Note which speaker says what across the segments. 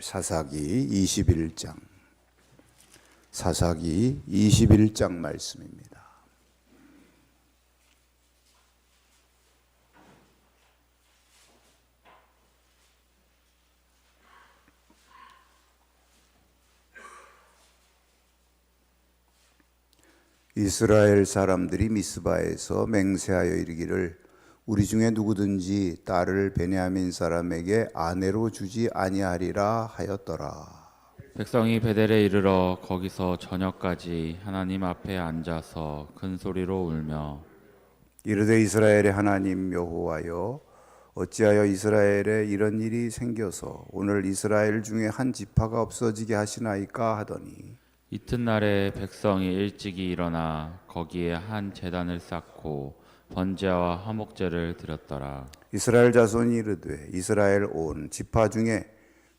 Speaker 1: 사사기 21장 사사기 21장 말씀입니다. 이스라엘 사람들이 미스바에서 맹세하여 이르기를 우리 중에 누구든지 딸을 베냐민 사람에게 아내로 주지 아니하리라 하였더라.
Speaker 2: 백성이 베델에 이르러 거기서 저녁까지 하나님 앞에 앉아서 큰 소리로 울며
Speaker 1: 이르되 이스라엘의 하나님 여호와여 어찌하여 이스라엘에 이런 일이 생겨서 오늘 이스라엘 중에 한 지파가 없어지게 하시나이까 하더니
Speaker 2: 이튿날에 백성이 일찍이 일어나 거기에 한 제단을 쌓고 번제와 화목제를 드렸더라.
Speaker 1: 이스라엘 자손이 이르되 이스라엘 온 지파 중에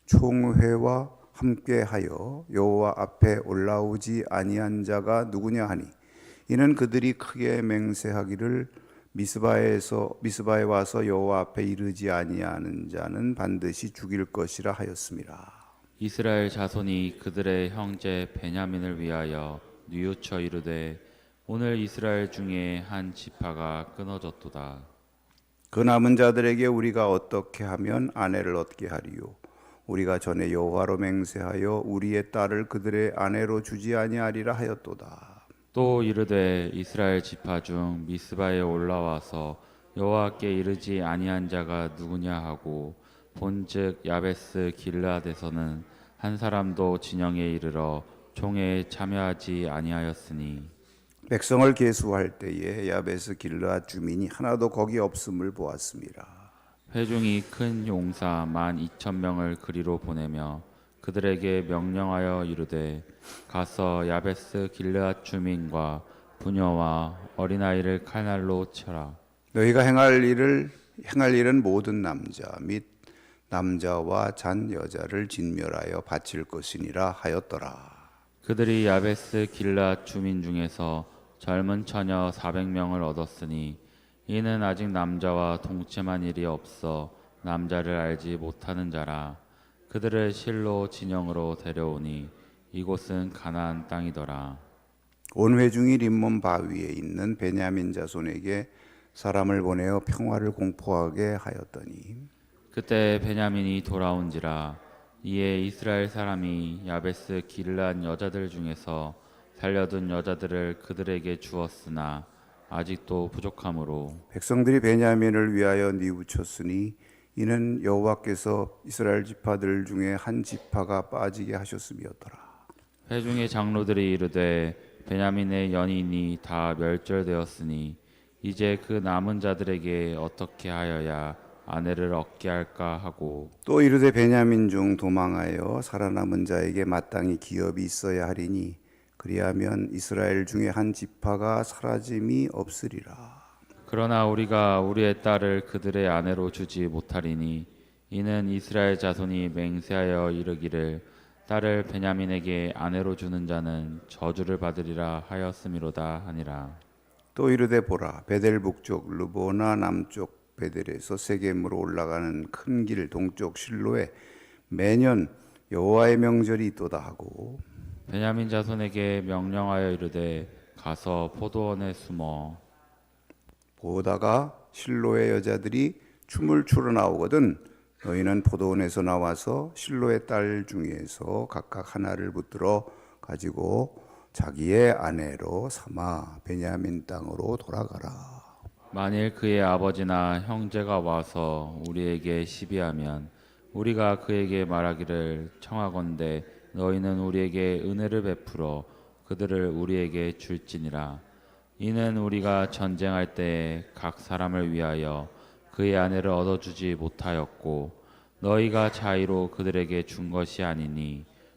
Speaker 1: 총회와 함께하여 여호와 앞에 올라오지 아니한 자가 누구냐 하니 이는 그들이 크게 맹세하기를 미스바에서 미스바에 와서 여호와 앞에 이르지 아니하는 자는 반드시 죽일 것이라 하였습니다.
Speaker 2: 이스라엘 자손이 그들의 형제 베냐민을 위하여 뉘우쳐 이르되 오늘 이스라엘 중에 한 지파가 끊어졌도다.
Speaker 1: 그 남은 자들에게 우리가 어떻게 하면 아내를 얻게 하리요 우리가 전에 여호와로 맹세하여 우리의 딸을 그들의 아내로 주지 아니하리라 하였도다.
Speaker 2: 또 이르되 이스라엘 지파 중 미스바에 올라와서 여호와께 이르지 아니한 자가 누구냐 하고 본즉 야베스 길라앗에서는 한 사람도 진영에 이르러 총회에 참여하지 아니하였으니
Speaker 1: 백성을 계수할 때에 야베스 길르앗 주민이 하나도 거기 없음을 보았습니다.
Speaker 2: 회중이 큰 용사 만 이천 명을 그리로 보내며 그들에게 명령하여 이르되 가서 야베스 길르앗 주민과 부녀와 어린아이를 칼날로 쳐라
Speaker 1: 너희가 행할 일을 행할 일은 모든 남자 및 남자와 잔 여자를 진멸하여 바칠 것이니라 하였더라.
Speaker 2: 그들이 야베스 길라 주민 중에서 젊은 처녀 400명을 얻었으니 이는 아직 남자와 동침한 일이 없어 남자를 알지 못하는 자라 그들을 실로 진영으로 데려오니 이곳은 가나안 땅이더라
Speaker 1: 온 회중이 림몬 바위에 있는 베냐민 자손에게 사람을 보내어 평화를 공포하게 하였더니
Speaker 2: 그때 베냐민이 돌아온지라 이에 이스라엘 사람이 야베스 길란 여자들 중에서 살려둔 여자들을 그들에게 주었으나 아직도 부족함으로
Speaker 1: 백성들이 베냐민을 위하여 뉘우쳤으니 이는 여호와께서 이스라엘 지파들 중에 한 지파가 빠지게 하셨음이었더라.
Speaker 2: 회중의 장로들이 이르되 베냐민의 연인이 다 멸절되었으니 이제 그 남은 자들에게 어떻게 하여야 아내를 얻게 할까 하고
Speaker 1: 또 이르되 베냐민 중 도망하여 살아남은 자에게 마땅히 기업이 있어야 하리니 그리하면 이스라엘 중에 한 지파가 사라짐이 없으리라.
Speaker 2: 그러나 우리가 우리의 딸을 그들의 아내로 주지 못하리니 이는 이스라엘 자손이 맹세하여 이르기를 딸을 베냐민에게 아내로 주는 자는 저주를 받으리라 하였음이로다 하니라
Speaker 1: 또 이르되 보라 베델 북쪽 르보나 남쪽 베델에서 세겜으로 올라가는 큰 길 동쪽 실로에 매년 여호와의 명절이 있도다 하고
Speaker 2: 베냐민 자손에게 명령하여 이르되 가서 포도원에 숨어
Speaker 1: 보다가 실로의 여자들이 춤을 추러 나오거든 너희는 포도원에서 나와서 실로의 딸 중에서 각각 하나를 붙들어 가지고 자기의 아내로 삼아 베냐민 땅으로 돌아가라.
Speaker 2: 만일 그의 아버지나 형제가 와서 우리에게 시비하면 우리가 그에게 말하기를 청하건대 너희는 우리에게 은혜를 베풀어 그들을 우리에게 줄지니라. 이는 우리가 전쟁할 때에 각 사람을 위하여 그의 아내를 얻어주지 못하였고 너희가 자의로 그들에게 준 것이 아니니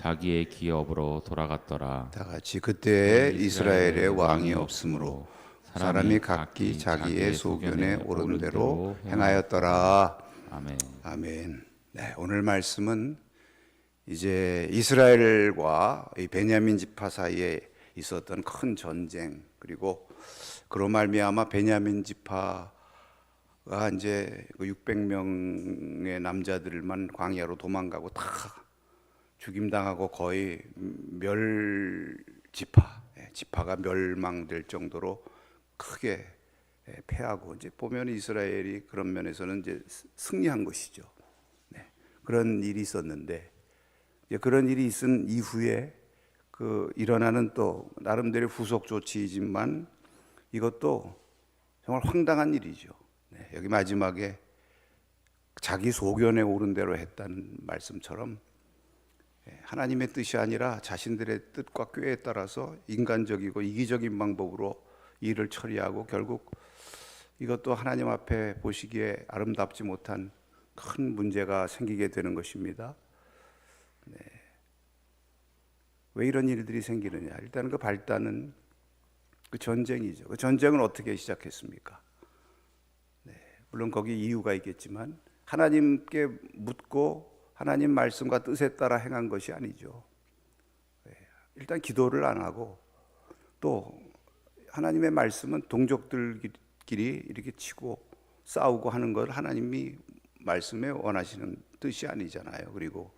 Speaker 2: 자기의 기업으로 돌아갔더라.
Speaker 1: 다 같이 그때 이스라엘의 왕이 없으므로 사람이 각기 자기의 소견에 오른 대로 행하였더라.
Speaker 2: 아멘.
Speaker 1: 아멘. 네, 오늘 말씀은 이제 이스라엘과 이 베냐민 지파 사이에 있었던 큰 전쟁 그리고 그로 말미암아 베냐민 지파가 이제 그 600명의 남자들만 광야로 도망가고 다 죽임당하고 거의 멸 지파 예, 지파가 멸망될 정도로 크게 예, 패하고 이제 보면 이스라엘이 그런 면에서는 이제 승리한 것이죠. 네, 그런 일이 있었는데 이제 그런 일이 있은 이후에 그 일어나는 또 나름대로 후속 조치이지만 이것도 정말 황당한 일이죠. 네, 여기 마지막에 자기 소견에 오른 대로 했다는 말씀처럼 예, 하나님의 뜻이 아니라 자신들의 뜻과 꾀에 따라서 인간적이고 이기적인 방법으로 일을 처리하고 결국 이것도 하나님 앞에 보시기에 아름답지 못한 큰 문제가 생기게 되는 것입니다. 네. 왜 이런 일들이 생기느냐? 일단 그 발단은 그 전쟁이죠. 그 전쟁은 어떻게 시작했습니까? 네. 물론 거기 이유가 있겠지만 하나님께 묻고 하나님 말씀과 뜻에 따라 행한 것이 아니죠. 네. 일단 기도를 안 하고 또 하나님의 말씀은 동족들끼리 이렇게 치고 싸우고 하는 걸 하나님이 말씀에 원하시는 뜻이 아니잖아요. 그리고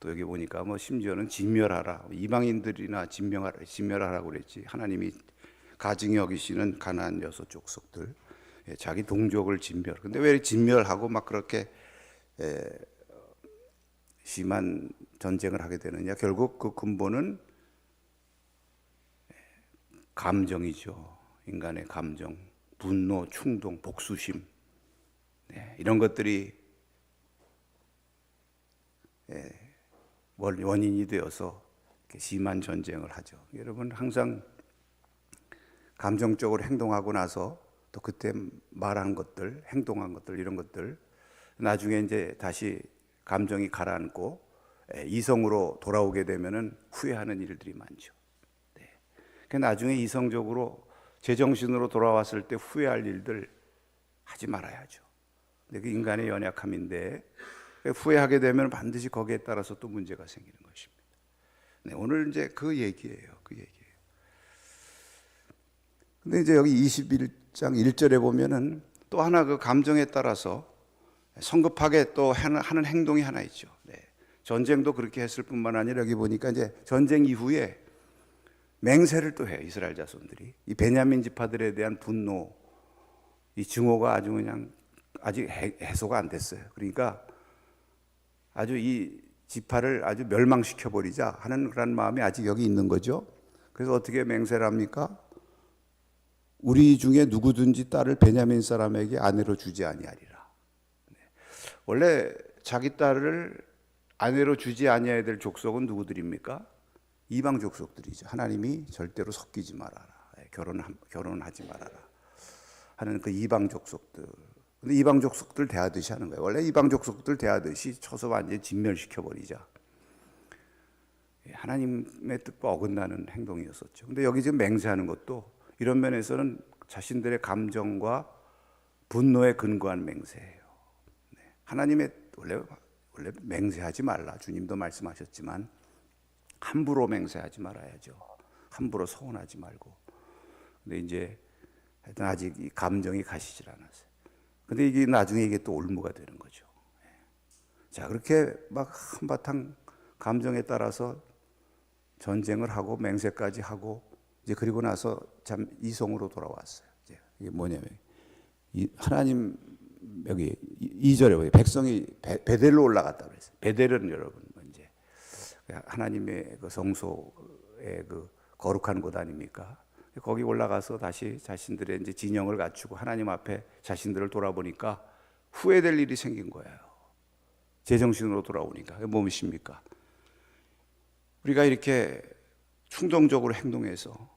Speaker 1: 또 여기 보니까 뭐 심지어는 진멸하라 이방인들이나 진명하라 진멸하라고 그랬지 하나님이 가증히 여기시는 가나안 여섯 족속들 예, 자기 동족을 진멸. 근데 왜 진멸하고 막 그렇게 에, 심한 전쟁을 하게 되느냐? 결국 그 근본은 감정이죠. 인간의 감정, 분노, 충동, 복수심 네, 이런 것들이 예, 원- 원인이 되어서 심한 전쟁을 하죠. 여러분 항상 감정적으로 행동하고 나서 또 그때 말한 것들, 행동한 것들 이런 것들 나중에 이제 다시 감정이 가라앉고 예, 이성으로 돌아오게 되면은 후회하는 일들이 많죠. 네. 그 나중에 이성적으로 제정신으로 돌아왔을 때 후회할 일들 하지 말아야죠. 근데 그 인간의 연약함인데 후회하게 되면 반드시 거기에 따라서 또 문제가 생기는 것입니다. 네, 오늘 이제 그 얘기예요. 그 얘기예요. 근데 이제 여기 21장 1절에 보면은 또 하나 그 감정에 따라서 성급하게 또 하는, 행동이 하나 있죠. 네. 전쟁도 그렇게 했을 뿐만 아니라 여기 보니까 이제 전쟁 이후에 맹세를 또 해요. 이스라엘 자손들이. 이 베냐민 지파들에 대한 분노, 이 증오가 아주 그냥 아직 해- 해소가 안 됐어요. 그러니까 아주 이 지파를 아주 멸망시켜 버리자 하는 그런 마음이 아직 여기 있는 거죠. 그래서 어떻게 맹세를 합니까? 우리 중에 누구든지 딸을 베냐민 사람에게 아내로 주지 아니하리라. 네. 원래 자기 딸을 아내로 주지 아니해야 될 족속은 누구들입니까? 이방 족속들이죠. 하나님이 절대로 섞이지 말아라. 예, 결혼 결혼하지 말아라. 하는 그 이방 족속들. 근데 이방 족속들 대하듯이 하는 거예요. 원래 이방 족속들 대하듯이 쳐서 완전히 진멸시켜 버리자. 예, 하나님의 뜻과 어긋나는 행동이었었죠. 근데 여기 지금 맹세하는 것도 이런 면에서는 자신들의 감정과 분노에 근거한 맹세예요. 네. 하나님의 원래 원래 맹세하지 말라. 주님도 말씀하셨지만 함부로 맹세하지 말아야죠. 함부로 서운하지 말고. 근데 이제 하여튼 아직 이 감정이 가시질 않았어요. 근데 이게 나중에 이게 또 올무가 되는 거죠. 예. 자, 그렇게 막 한바탕 감정에 따라서 전쟁을 하고 맹세까지 하고 이제 그리고 나서 참 이성으로 돌아왔어요. 이게 뭐냐면 이 하나님 여기 이절에 보면 백성이 베, 베델로 올라갔다 그랬어요. 베델은 여러분 뭐 이제 하나님의 그 성소의 그 거룩한 곳 아닙니까? 거기 올라가서 다시 자신들의 이제 진영을 갖추고 하나님 앞에 자신들을 돌아보니까 후회될 일이 생긴 거예요. 제정신으로 돌아오니까 그게 무엇입니까? 우리가 이렇게 충동적으로 행동해서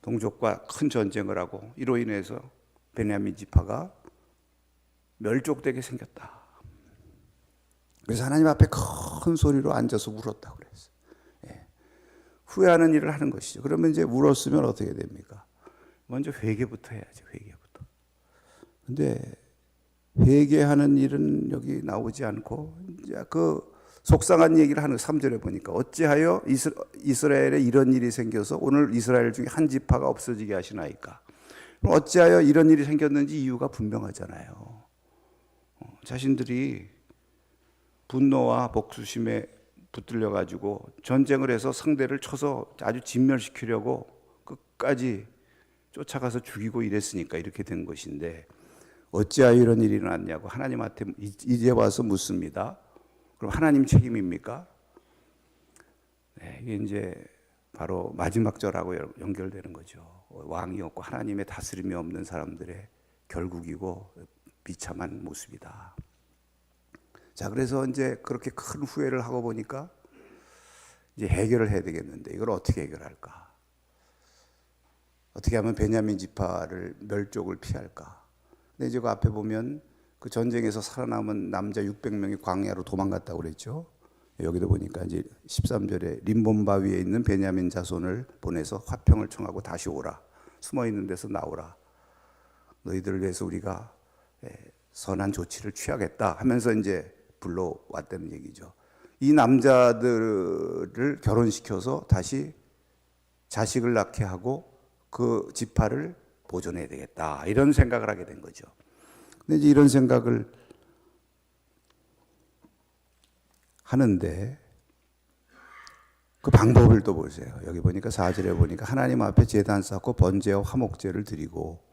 Speaker 1: 동족과 큰 전쟁을 하고 이로 인해서 베냐민 지파가 멸족되게 생겼다. 그래서 하나님 앞에 큰 소리로 앉아서 울었다고 그랬어요. 예. 후회하는 일을 하는 것이죠. 그러면 이제 울었으면 어떻게 됩니까? 먼저 회개부터 해야죠. 회개부터. 근데 회개하는 일은 여기 나오지 않고 이제 그 속상한 얘기를 하는 3절에 보니까 어찌하여 이스- 이스라엘에 이런 일이 생겨서 오늘 이스라엘 중에 한 지파가 없어지게 하시나이까? 어찌하여 이런 일이 생겼는지 이유가 분명하잖아요. 어, 자신들이 분노와 복수심에 붙들려 가지고 전쟁을 해서 상대를 쳐서 아주 진멸시키려고 끝까지 쫓아가서 죽이고 이랬으니까 이렇게 된 것인데 어찌하여 이런 일이 일어났냐고 하나님한테 이- 이제 와서 묻습니다. 그럼 하나님 책임입니까? 네, 이게 이제 바로 마지막 절하고 연- 연결되는 거죠. 왕이 없고 하나님의 다스림이 없는 사람들의 결국이고 비참한 모습이다. 자, 그래서 이제 그렇게 큰 후회를 하고 보니까 이제 해결을 해야 되겠는데 이걸 어떻게 해결할까? 어떻게 하면 베냐민 지파를 멸족을 피할까? 근데 이제 그 앞에 보면 그 전쟁에서 살아남은 남자 600명이 광야로 도망갔다고 그랬죠. 여기도 보니까 이제 13절에 림본 바 위에 있는 베냐민 자손을 보내서 화평을 청하고 다시 오라. 숨어 있는 데서 나오라. 너희들을 위해서 우리가 예, 선한 조치를 취하겠다 하면서 이제 불러왔다는 얘기죠. 이 남자들을 결혼시켜서 다시 자식을 낳게 하고 그 지파를 보존해야 되겠다. 이런 생각을 하게 된 거죠. 근데 이제 이런 생각을 하는데 그 방법을 또 보세요. 여기 보니까 4절에 보니까 하나님 앞에 제단 쌓고 번제와 화목제를 드리고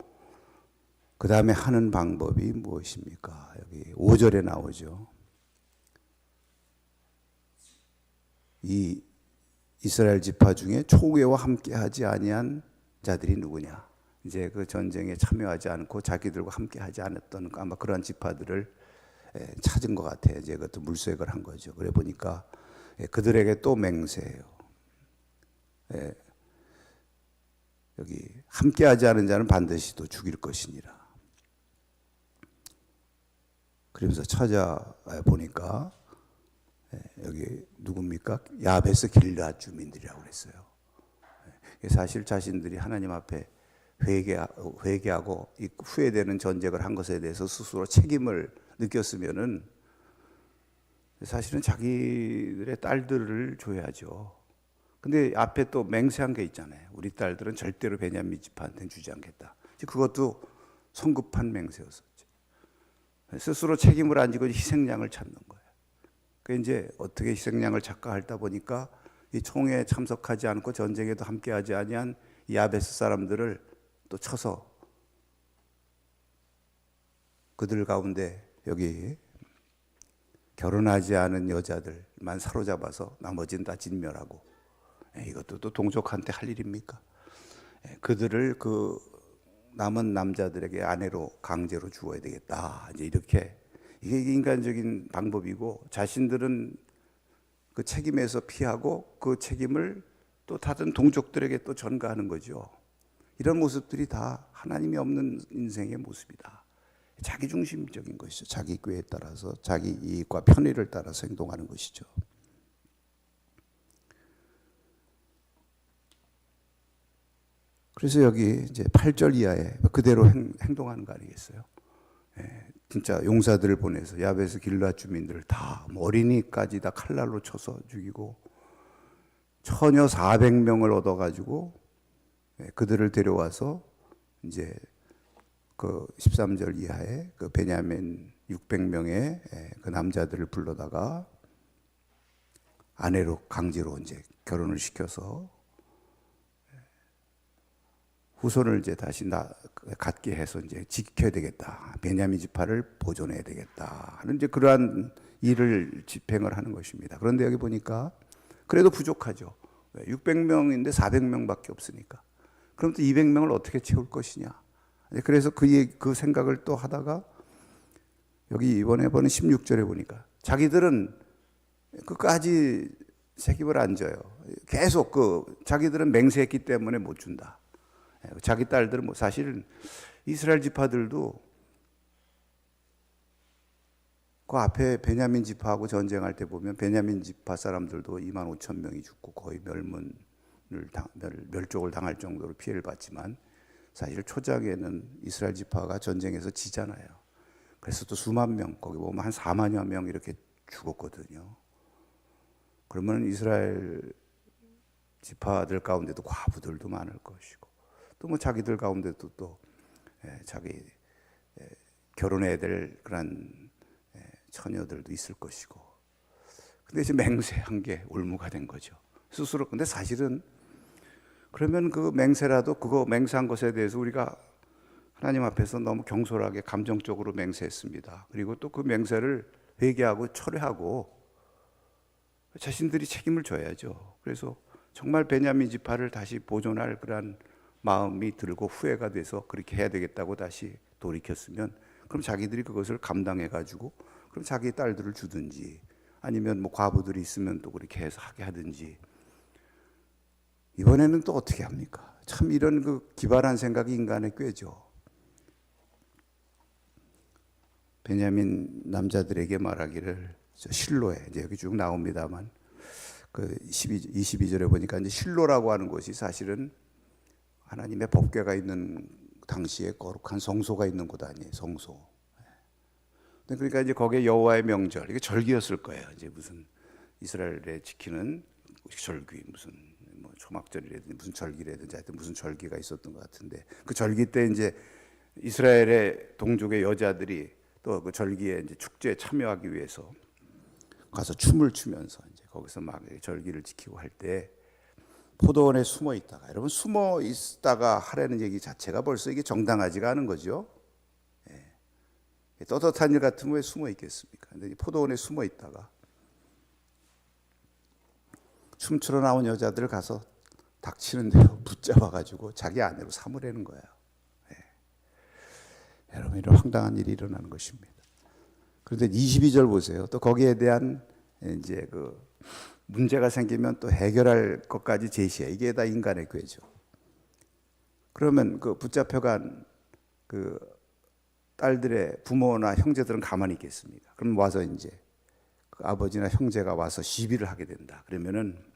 Speaker 1: 그 다음에 하는 방법이 무엇입니까? 여기 5절에 나오죠. 이 이스라엘 지파 중에 초계와 함께 하지 아니한 자들이 누구냐? 이제 그 전쟁에 참여하지 않고 자기들과 함께 하지 않았던 아마 그러한 지파들을 예, 찾은 것 같아요. 이제 그것도 물색을 한 거죠. 그래 보니까 예, 그들에게 또 맹세해요. 예, 여기 함께하지 않은 자는 반드시 또 죽일 것이니라. 그러면서 찾아 보니까 예, 여기 누굽니까? 야베스 길라 주민들이라고 그랬어요. 예, 사실 자신들이 하나님 앞에 회개 회개하고 이 후회되는 전쟁을 한 것에 대해서 스스로 책임을 느꼈으면은 사실은 자기들의 딸들을 줘야죠. 근데 앞에 또 맹세한 게 있잖아요. 우리 딸들은 절대로 베냐민 지파한테는 주지 않겠다. 그것도 성급한 맹세였었죠. 스스로 책임을 안 지고 희생양을 찾는 거예요. 그 이제 어떻게 희생양을 찾까 하다 보니까 이 총에 참석하지 않고 전쟁에도 함께하지 아니한 이 야베스 사람들을 또 쳐서 그들 가운데 여기 결혼하지 않은 여자들만 사로잡아서 나머지는 다 진멸하고 예, 이것도 또 동족한테 할 일입니까? 예, 그들을 그 남은 남자들에게 아내로 강제로 주어야 되겠다. 이제 이렇게 이게 인간적인 방법이고 자신들은 그 책임에서 피하고 그 책임을 또 다른 동족들에게 또 전가하는 거죠. 이런 모습들이 다 하나님이 없는 인생의 모습이다. 자기 중심적인 것이죠. 자기 꾀에 따라서 자기 이익과 편의를 따라서 행동하는 것이죠. 그래서 여기 이제 8절 이하에 그대로 행, 행동하는 거 아니겠어요? 예, 진짜 용사들을 보내서 야베스 길라 주민들 다뭐 어린이까지 다 칼날로 쳐서 죽이고 처녀 400명을 얻어가지고 예, 그들을 데려와서 이제 그 13절 이하에 그 베냐민 600명의 그 남자들을 불러다가 아내로 강제로 이제 결혼을 시켜서 후손을 이제 다시 나, 갖게 해서 이제 지켜야 되겠다. 베냐민 지파를 보존해야 되겠다. 하는 이제 그러한 일을 집행을 하는 것입니다. 그런데 여기 보니까 그래도 부족하죠. 600명인데 400명밖에 없으니까. 그럼 또 200명을 어떻게 채울 것이냐. 그래서 그, 그 생각을 또 하다가 여기 이번에 보는 16절에 보니까 자기들은 끝까지 책임을 안 져요. 계속 그 자기들은 맹세했기 때문에 못 준다. 자기 딸들은 뭐 사실은 이스라엘 지파들도 그 앞에 베냐민 지파하고 전쟁할 때 보면 베냐민 지파 사람들도 2만 5천 명이 죽고 거의 멸문을 멸족을 당할 정도로 피해를 봤지만 사실 초장에는 이스라엘 지파가 전쟁에서 지잖아요. 그래서 또 수만 명 거기 보면 한 4만여 명 이렇게 죽었거든요. 그러면 이스라엘 지파들 가운데도 과부들도 많을 것이고 또 뭐 자기들 가운데도 또 예, 자기 예, 결혼해야 될 그런 예, 처녀들도 있을 것이고 근데 이제 맹세한 게 올무가 된 거죠 스스로 근데 사실은 그러면 그 맹세라도 그거 맹세한 것에 대해서 우리가 하나님 앞에서 너무 경솔하게 감정적으로 맹세했습니다. 그리고 또 그 맹세를 회개하고 철회하고 자신들이 책임을 져야죠. 그래서 정말 베냐민 지파를 다시 보존할 그런 마음이 들고 후회가 돼서 그렇게 해야 되겠다고 다시 돌이켰으면 그럼 자기들이 그것을 감당해 가지고 그럼 자기 딸들을 주든지 아니면 뭐 과부들이 있으면 또 그렇게 해서 하게 하든지 이번에는 또 어떻게 합니까? 참 이런 그 기발한 생각이 인간의 꾀죠. 베냐민 남자들에게 말하기를 저 실로에 이제 여기 쭉 나옵니다만 그 12, 22절에 보니까 이제 실로라고 하는 곳이 사실은 하나님의 법궤가 있는 당시에 거룩한 성소가 있는 곳 아니에요 성소. 근데 그러니까 이제 거기에 여호와의 명절 이게 절기였을 거예요. 이제 무슨 이스라엘에 지키는 절기 무슨 뭐 초막절이라든지 무슨 절기라든지 하여튼 무슨 절기가 있었던 것 같은데 그 절기 때 이제 이스라엘의 동족의 여자들이 또 그 절기에 이제 축제에 참여하기 위해서 가서 춤을 추면서 이제 거기서 막 절기를 지키고 할 때 포도원에 숨어 있다가 여러분 숨어 있다가 하라는 얘기 자체가 벌써 이게 정당하지가 않은 거죠. 예. 떳떳한 일 같으면 왜 숨어 있겠습니까? 근데 이 포도원에 숨어 있다가 춤추러 나온 여자들 가서 닥치는 대로 붙잡아 가지고 자기 아내로 삼으려는 거예요. 예. 여러분 이런 황당한 일이 일어나는 것입니다. 그런데 22절 보세요. 또 거기에 대한 이제 그 문제가 생기면 또 해결할 것까지 제시해. 이게 다 인간의 꾀죠. 그러면 그 붙잡혀간 그 딸들의 부모나 형제들은 가만히 있겠습니까? 그럼 와서 이제 그 아버지나 형제가 와서 시비를 하게 된다. 그러면은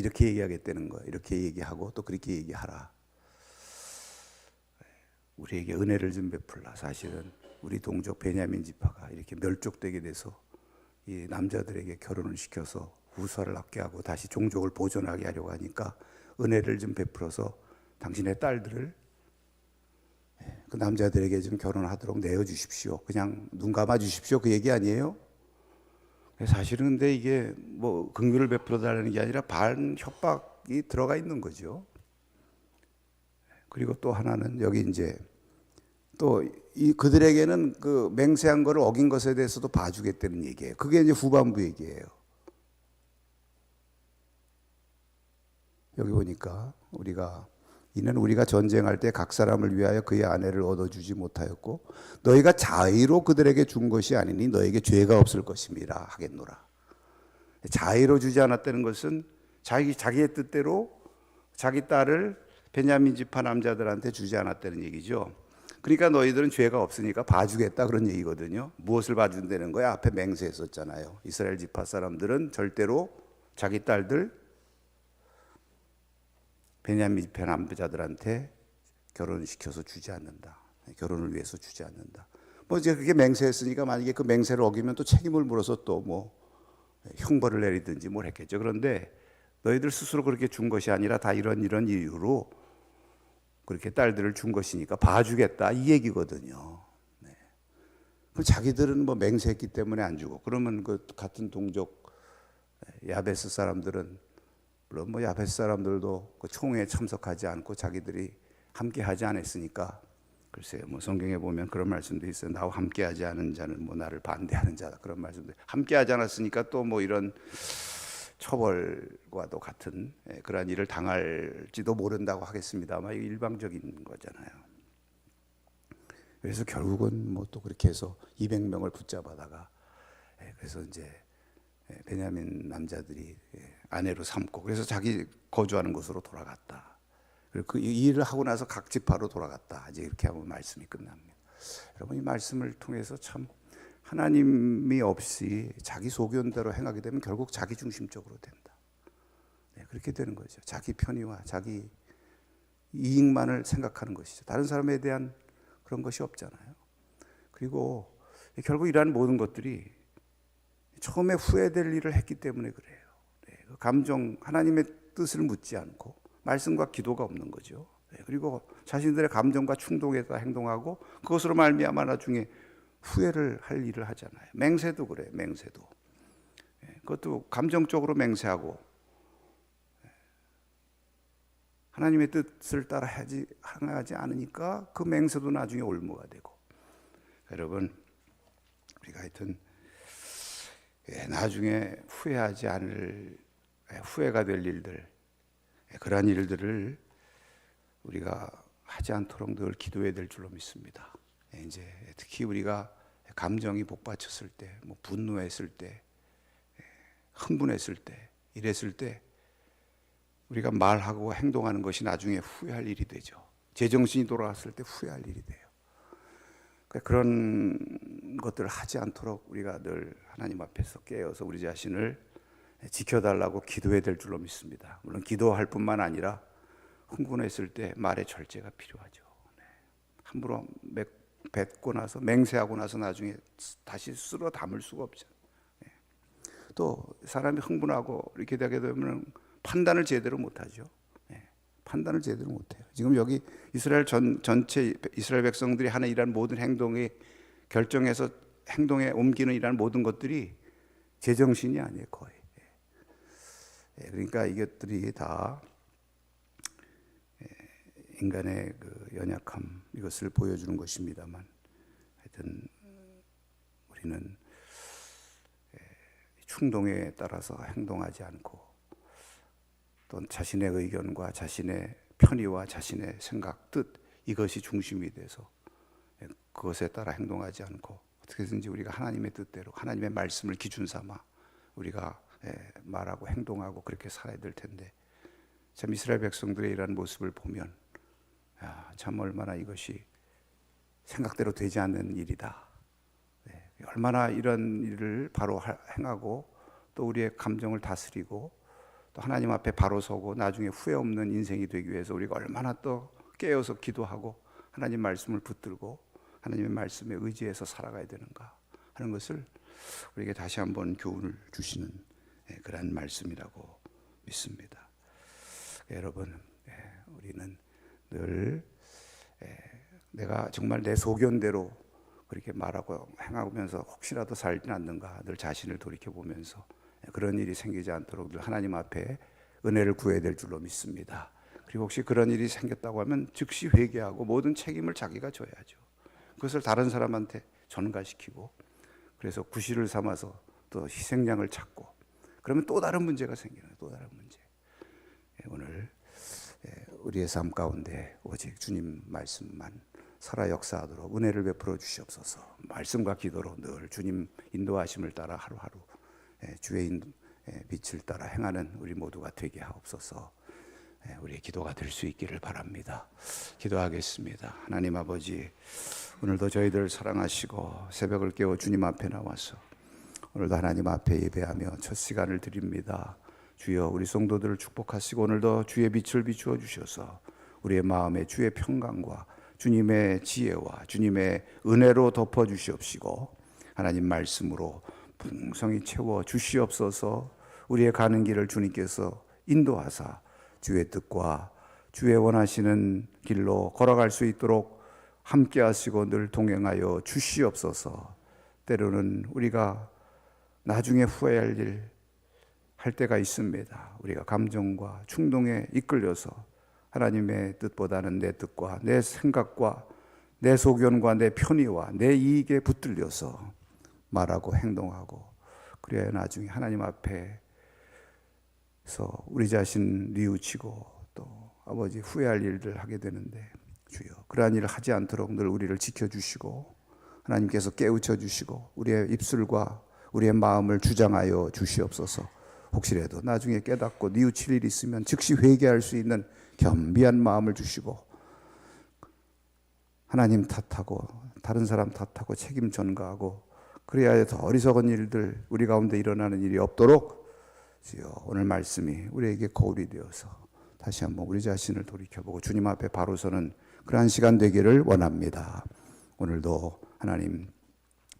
Speaker 1: 이렇게 얘기하겠다는 거예요. 이렇게 얘기하고 또 그렇게 얘기하라. 우리에게 은혜를 좀 베풀라. 사실은 우리 동족 베냐민 지파가 이렇게 멸족되게 돼서 이 남자들에게 결혼을 시켜서 후사를 낳게 하고 다시 종족을 보존하게 하려고 하니까 은혜를 좀 베풀어서 당신의 딸들을 예, 그 남자들에게 좀 결혼하도록 내어 주십시오. 그냥 눈 감아 주십시오. 그 얘기 아니에요? 사실은 근데 이게 뭐 긍휼을 베풀어 달라는 게 아니라 반 협박이 들어가 있는 거죠. 그리고 또 하나는 여기 이제 또 이 그들에게는 그 맹세한 거를 어긴 것에 대해서도 봐주겠다는 얘기예요. 그게 이제 후반부 얘기예요. 여기 보니까 우리가 이는 우리가 전쟁할 때 각 사람을 위하여 그의 아내를 얻어주지 못하였고 너희가 자의로 그들에게 준 것이 아니니 너에게 죄가 없을 것입니다 하겠노라. 자의로 주지 않았다는 것은 자기 자기의 뜻대로 자기 딸을 베냐민 지파 남자들한테 주지 않았다는 얘기죠. 그러니까 너희들은 죄가 없으니까 봐주겠다 그런 얘기거든요. 무엇을 봐준다는 거야? 앞에 맹세했었잖아요. 이스라엘 지파 사람들은 절대로 자기 딸들 베냐민 지파 남자들한테 결혼시켜서 주지 않는다. 결혼을 위해서 주지 않는다. 뭐 이제 그게 맹세했으니까 만약에 그 맹세를 어기면 또 책임을 물어서 또 뭐 형벌을 내리든지 뭘 했겠죠. 그런데 너희들 스스로 그렇게 준 것이 아니라 다 이런 이런 이유로 그렇게 딸들을 준 것이니까 봐주겠다 이 얘기거든요. 네. 그 자기들은 뭐 맹세했기 때문에 안 주고 그러면 그 같은 동족 야베스 사람들은 물론 뭐 야베스 사람들도 그 총회에 참석하지 않고 자기들이 함께 하지 않았으니까. 글쎄요 뭐 성경에 보면 그런 말씀도 있어요 나와 함께 하지 않은 자는 뭐 나를 반대하는 자다. 그런 말씀도 함께 하지 않았으니까 또 뭐 이런 처벌과도 같은 예, 그러한 일을 당할지도 모른다고 하겠습니다만 이게 일방적인 거잖아요. 그래서 결국은 뭐 또 그렇게 해서 200명을 붙잡아다가 예, 그래서 이제 예, 베냐민 남자들이 예, 아내로 삼고 그래서 자기 거주하는 곳으로 돌아갔다. 그리고 그 일을 하고 나서 각 지파로 돌아갔다. 이제 이렇게 하면 말씀이 끝납니다. 여러분 이 말씀을 통해서 참 하나님이 없이 자기 소견대로 행하게 되면 결국 자기 중심적으로 된다. 네, 그렇게 되는 거죠. 자기 편의와 자기 이익만을 생각하는 것이죠. 다른 사람에 대한 그런 것이 없잖아요. 그리고 결국 이러한 모든 것들이 처음에 후회될 일을 했기 때문에 그래요. 감정 하나님의 뜻을 묻지 않고 말씀과 기도가 없는 거죠. 네, 그리고 자신들의 감정과 충동에 따라 행동하고 그것으로 말미암아 나중에 후회를 할 일을 하잖아요. 맹세도 그래, 맹세도. 예, 그것도 감정적으로 맹세하고 예, 하나님의 뜻을 따라 하지 하지 않으니까 그 맹세도 나중에 올무가 되고. 여러분, 우리가 하여튼 예, 나중에 후회하지 않을 예, 후회가 될 일들, 예, 그러한 일들을 우리가 하지 않도록 늘 기도해야 될 줄로 믿습니다. 예, 이제 특히 우리가 감정이 복받쳤을 때, 뭐 분노했을 때, 예, 흥분했을 때, 이랬을 때 우리가 말하고 행동하는 것이 나중에 후회할 일이 되죠. 제정신이 돌아왔을 때 후회할 일이 돼요. 그러니까 그런 것들을 하지 않도록 우리가 늘 하나님 앞에서 깨어서 우리 자신을 지켜달라고 기도해야 될 줄로 믿습니다. 물론 기도할 뿐만 아니라 흥분했을 때 말의 절제가 필요하죠. 네. 함부로 맺- 뱉고 나서 맹세하고 나서 나중에 다시 쓸어 담을 수가 없잖아요. 네. 또 사람이 흥분하고 이렇게 되게 되면 판단을 제대로 못하죠. 네. 판단을 제대로 못해요. 지금 여기 이스라엘 전 전체 이스라엘 백성들이 하는 이러한 모든 행동이 결정해서 행동에 옮기는 이러한 모든 것들이 제정신이 아니에요 거의. 예, 그러니까 이것들이 다 예, 인간의 그 연약함 이것을 보여주는 것입니다만 하여튼 우리는 예, 충동에 따라서 행동하지 않고 또 자신의 의견과 자신의 편의와 자신의 생각 뜻 이것이 중심이 돼서 예, 그것에 따라 행동하지 않고 어떻게든지 우리가 하나님의 뜻대로 하나님의 말씀을 기준 삼아 우리가 예, 말하고 행동하고 그렇게 살아야 될 텐데 참 이스라엘 백성들의 이러한 모습을 보면 야, 참 얼마나 이것이 생각대로 되지 않는 일이다. 네, 얼마나 이런 일을 바로 하- 행하고 또 우리의 감정을 다스리고 또 하나님 앞에 바로 서고 나중에 후회 없는 인생이 되기 위해서 우리가 얼마나 또 깨어서 기도하고 하나님 말씀을 붙들고 하나님의 말씀에 의지해서 살아가야 되는가 하는 것을 우리에게 다시 한번 교훈을 주시는 예, 그러한 말씀이라고 믿습니다. 여러분, 예, 우리는 늘 예, 내가 정말 내 소견대로 그렇게 말하고 행하면서 혹시라도 살지 않는가 늘 자신을 돌이켜 보면서 그런 일이 생기지 않도록 늘 하나님 앞에 은혜를 구해야 될 줄로 믿습니다. 그리고 혹시 그런 일이 생겼다고 하면 즉시 회개하고 모든 책임을 자기가 져야죠. 그것을 다른 사람한테 전가시키고 그래서 구실을 삼아서 또 희생양을 찾고 그러면 또 다른 문제가 생기는 또 다른 문제. 예, 오늘 예, 우리의 삶 가운데 오직 주님 말씀만 살아 역사하도록 은혜를 베풀어 주시옵소서. 말씀과 기도로 늘 주님 인도하심을 따라 하루하루 예, 주의 빛을 따라 행하는 우리 모두가 되게 하옵소서. 예, 우리의 기도가 될 수 있기를 바랍니다. 기도하겠습니다. 하나님 아버지, 오늘도 저희들 사랑하시고 새벽을 깨워 주님 앞에 나와서 오늘도 하나님 앞에 예배하며 첫 시간을 드립니다. 주여 우리 성도들을 축복하시고 오늘도 주의 빛을 비추어 주셔서 우리의 마음에 주의 평강과 주님의 지혜와 주님의 은혜로 덮어 주시옵시고 하나님 말씀으로 풍성히 채워 주시옵소서 우리의 가는 길을 주님께서 인도하사 주의 뜻과 주의 원하시는 길로 걸어갈 수 있도록 함께 하시고 늘 동행하여 주시옵소서 때로는 우리가 나중에 후회할 일 할 때가 있습니다. 우리가 감정과 충동에 이끌려서 하나님의 뜻보다는 내 뜻과 내 생각과 내 소견과 내 편의와 내 이익에 붙들려서 말하고 행동하고 그래야 나중에 하나님 앞에서 우리 자신 뉘우치고 또 아버지 후회할 일들 하게 되는데 주여 그러한 일을 하지 않도록 늘 우리를 지켜주시고 하나님께서 깨우쳐 주시고 우리의 입술과 우리의 마음을 주장하여 주시옵소서. 혹시라도 나중에 깨닫고 뉘우칠 일이 있으면 즉시 회개할 수 있는 겸비한 마음을 주시고 하나님 탓하고 다른 사람 탓하고 책임 전가하고 그래야 더 어리석은 일들 우리 가운데 일어나는 일이 없도록 주여 오늘 말씀이 우리에게 거울이 되어서 다시 한번 우리 자신을 돌이켜보고 주님 앞에 바로 서는 그러한 시간 되기를 원합니다. 오늘도 하나님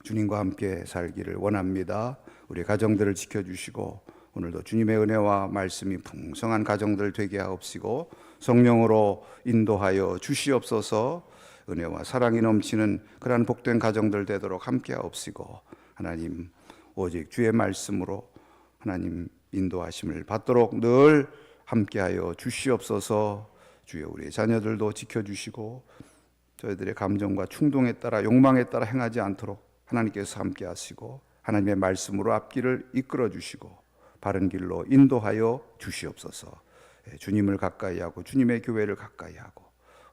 Speaker 1: 주님과 함께 살기를 원합니다. 우리 가정들을 지켜주시고 오늘도 주님의 은혜와 말씀이 풍성한 가정들 되게 하옵시고 성령으로 인도하여 주시옵소서 은혜와 사랑이 넘치는 그러한 복된 가정들 되도록 함께 하옵시고 하나님 오직 주의 말씀으로 하나님 인도하심을 받도록 늘 함께하여 주시옵소서 주여 우리 자녀들도 지켜주시고 저희들의 감정과 충동에 따라 욕망에 따라 행하지 않도록 하나님께서 함께 하시고 하나님의 말씀으로 앞길을 이끌어 주시고 바른 길로 인도하여 주시옵소서. 예, 주님을 가까이 하고 주님의 교회를 가까이 하고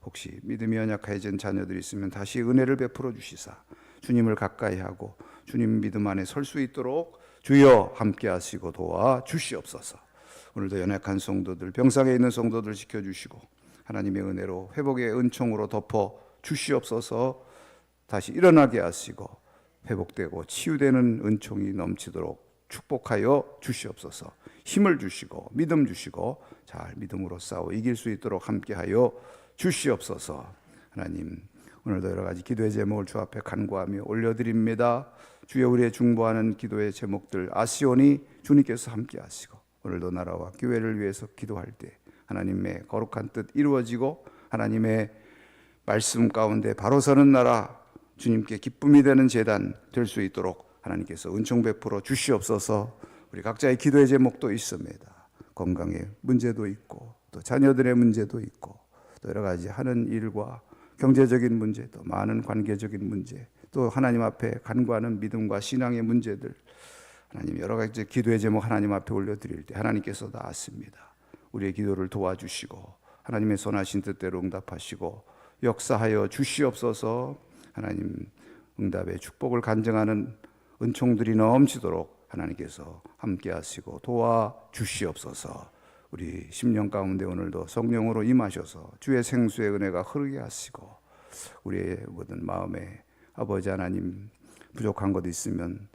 Speaker 1: 혹시 믿음이 연약해진 자녀들이 있으면 다시 은혜를 베풀어 주시사 주님을 가까이 하고 주님 믿음 안에 설 수 있도록 주여 함께 하시고 도와 주시옵소서. 오늘도 연약한 성도들 병상에 있는 성도들 지켜 주시고 하나님의 은혜로 회복의 은총으로 덮어 주시옵소서. 다시 일어나게 하시고 회복되고 치유되는 은총이 넘치도록 축복하여 주시옵소서. 힘을 주시고 믿음 주시고 잘 믿음으로 싸워 이길 수 있도록 함께하여 주시옵소서. 하나님 오늘도 여러 가지 기도의 제목을 주 앞에 간구하며 올려드립니다. 주여 우리의 중보하는 기도의 제목들 아시오니 주님께서 함께하시고 오늘도 나라와 교회를 위해서 기도할 때 하나님의 거룩한 뜻 이루어지고 하나님의 말씀 가운데 바로 서는 나라 주님께 기쁨이 되는 재단 될 수 있도록 하나님께서 은총 베풀어 주시옵소서. 우리 각자의 기도의 제목도 있습니다. 건강의 문제도 있고 또 자녀들의 문제도 있고 또 여러 가지 하는 일과 경제적인 문제 또 많은 관계적인 문제 또 하나님 앞에 간구하는 믿음과 신앙의 문제들 하나님 여러 가지 기도의 제목 하나님 앞에 올려드릴 때 하나님께서 다 아십니다. 우리의 기도를 도와주시고 하나님의 선하신 뜻대로 응답하시고 역사하여 주시옵소서 하나님 응답의 축복을 간증하는 은총들이 넘치도록 하나님께서 함께 하시고 도와 주시옵소서. 우리 10년 가운데 오늘도 성령으로 임하셔서 주의 생수의 은혜가 흐르게 하시고 우리의 모든 마음에 아버지 하나님 부족한 것 있으면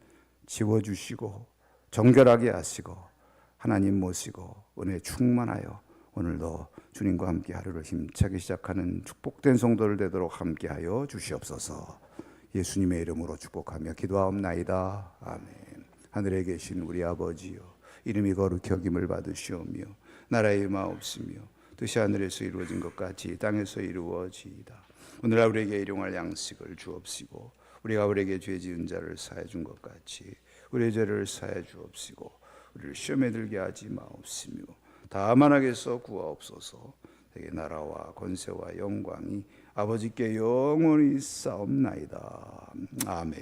Speaker 1: 지워 주시고 정결하게 하시고 하나님 모시고 은혜 충만하여 오늘도 주님과 함께 하루를 힘차게 시작하는 축복된 성도를 되도록 함께하여 주시옵소서. 예수님의 이름으로 축복하며 기도하옵나이다. 아멘. 하늘에 계신 우리 아버지요 이름이 거룩히 여김을 받으시오며 나라의 마옵시며 뜻이 하늘에서 이루어진 것 같이 땅에서 이루어지이다. 오늘날 우리에게 일용할 양식을 주옵시고 우리가 우리에게 죄 지은 자를 사해 준 것 같이 우리의 죄를 사해 주옵시고 우리를 시험에 들게 하지 마옵시며 다만 하게서 구하옵소서. 되게 나라와 권세와 영광이 아버지께 영원히 싸움나이다. 아멘